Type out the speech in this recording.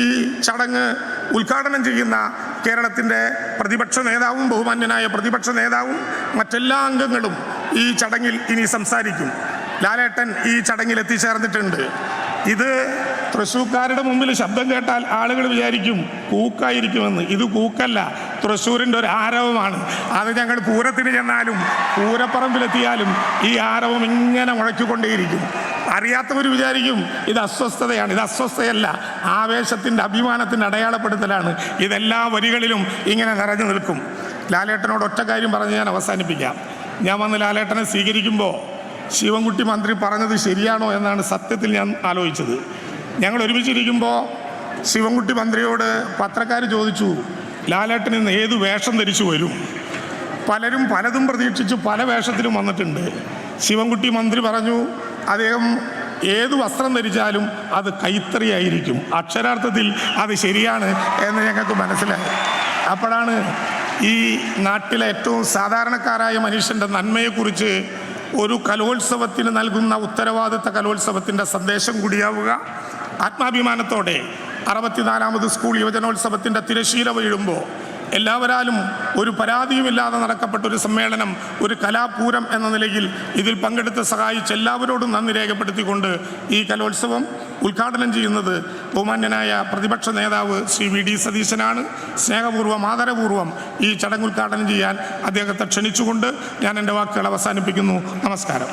ഈ ചടങ്ങ് ഉദ്ഘാടനം ചെയ്യുന്ന കേരളത്തിന്റെ പ്രതിപക്ഷ നേതാവും ബഹുമാന്യനായ പ്രതിപക്ഷ നേതാവും മറ്റെല്ലാ അംഗങ്ങളും ഈ ചടങ്ങിൽ ഇനി സംസാരിക്കും. ലാലേട്ടൻ ഈ ചടങ്ങിൽ എത്തിച്ചേർന്നിട്ടുണ്ട്. ഇത് തൃശ്ശൂർക്കാരുടെ മുമ്പിൽ ശബ്ദം കേട്ടാൽ ആളുകൾ വിചാരിക്കും കൂക്കായിരിക്കുമെന്ന്. ഇത് കൂക്കല്ല തൃശ്ശൂരിന്റെ ഒരു ആരവമാണ്. അത് ഞങ്ങൾ പൂരത്തിന് ചെന്നാലും പൂരപ്പറമ്പിലെത്തിയാലും ഈ ആരവം ഇങ്ങനെ മുഴക്കിക്കൊണ്ടേയിരിക്കും. അറിയാത്തവർ വിചാരിക്കും ഇത് അസ്വസ്ഥതയാണ്. ഇത് അസ്വസ്ഥയല്ല. ആവേശത്തിന്റെ അഭിമാനത്തിന്റെ അടയാളപ്പെടുത്തലാണ്. ഇതെല്ലാ വരികളിലും ഇങ്ങനെ നിറഞ്ഞു നിൽക്കും. ലാലേട്ടനോട് ഒറ്റ കാര്യം പറഞ്ഞ് ഞാൻ അവസാനിപ്പിക്കാം. ഞാൻ വന്ന് ലാലേട്ടനെ സ്വീകരിക്കുമ്പോൾ ശിവൻകുട്ടി മന്ത്രി പറഞ്ഞത് ശരിയാണോ എന്നാണ് സത്യത്തിൽ ഞാൻ ആലോചിച്ചത്. ഞങ്ങൾ ഒരുമിച്ചിരിക്കുമ്പോൾ ശിവൻകുട്ടി മന്ത്രിയോട് പത്രക്കാർ ചോദിച്ചു ലാലേട്ടൻ ഇന്ന് ഏത് വേഷം ധരിച്ചു വരും? പലരും പലതും പ്രതീക്ഷിച്ച് പല വേഷത്തിലും വന്നിട്ടുണ്ട്. ശിവൻകുട്ടി മന്ത്രി പറഞ്ഞു അദ്ദേഹം ഏത് വസ്ത്രം ധരിച്ചാലും അത് കൈത്തറിയായിരിക്കും. അക്ഷരാർത്ഥത്തിൽ അത് ശരിയാണ് എന്ന് ഞങ്ങൾക്ക് മനസ്സിലായി. അപ്പോഴാണ് ഈ നാട്ടിലെ ഏറ്റവും സാധാരണക്കാരായ മനുഷ്യന്റെ നന്മയെക്കുറിച്ച് ഒരു കലോത്സവത്തിന് നൽകുന്ന ഉത്തരവാദിത്ത കലോത്സവത്തിന്റെ സന്ദേശം കൂടിയാവുക. ആത്മാഭിമാനത്തോടെ അറുപത്തിനാലാമത് സ്കൂൾ യുവജനോത്സവത്തിന്റെ തിരശീല വീഴുമ്പോൾ എല്ലാവരാലും ഒരു പരാതിയുമില്ലാതെ നടക്കപ്പെട്ട ഒരു സമ്മേളനം ഒരു കലാപൂരം എന്ന നിലയിൽ ഇതിൽ പങ്കെടുത്ത് സഹായിച്ച എല്ലാവരോടും നന്ദി രേഖപ്പെടുത്തിക്കൊണ്ട് ഈ കലോത്സവം ഉദ്ഘാടനം ചെയ്യുന്നത് ബഹുമാന്യനായ പ്രതിപക്ഷ നേതാവ് ശ്രീ വി ഡി സതീശനാണ്. സ്നേഹപൂർവം ആദരപൂർവം ഈ ചടങ്ങ് ഉദ്ഘാടനം ചെയ്യാൻ അദ്ദേഹത്തെ ക്ഷണിച്ചുകൊണ്ട് ഞാൻ എന്റെ വാക്കുകൾ അവസാനിപ്പിക്കുന്നു. നമസ്കാരം.